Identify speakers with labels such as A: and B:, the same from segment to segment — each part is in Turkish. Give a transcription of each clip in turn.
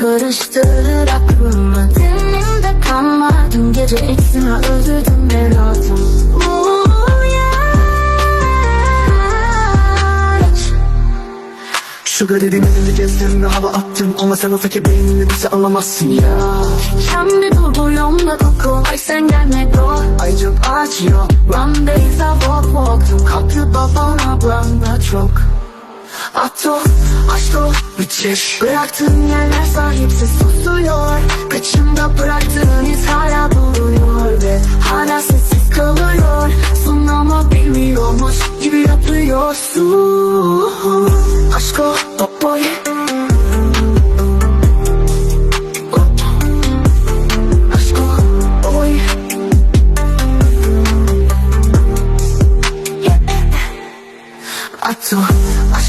A: karıştırır aklımı. Dinimde kalmadım gece içime öldürdüm ben altım
B: Sugar dedim önünde gezdim ve hava attım. Ama sen o fakir beynini bize anlamazsın ya.
A: Sen bir dur bu yolda koku Ay sen gelme dur
B: Ay çok acıyor
A: One days I walk walk Kaplı babam ablamla çok. Ato, aşko,
B: Müthiş.
A: Bıraktığın yerler sahipsiz susuyor. Kaçımda bıraktığın iz hala duruyor Ve hala sessiz kalıyor. Son ama bilmiyormuş gibi yapıyorsun. Aşko, top boy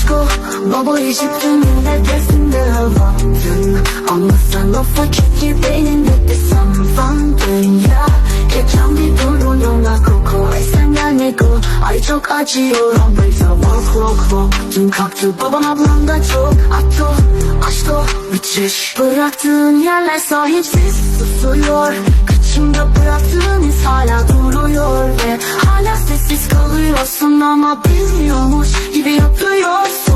A: Aşko, baba işittin nefesinde baktın. Ama sen o fakir ki beyninde de sanfandın ya Geçen bir durun yola koku Ay sen gelme go? Ay çok acıyor ama walk walk walk Dün kalktı babam ablam da çok Ato, aşko,
B: Müthiş.
A: Bıraktığın yerler sahipsiz. Susuyor. Kaçımda Kalıyorsun ama bilmiyormuş gibi yapıyorsun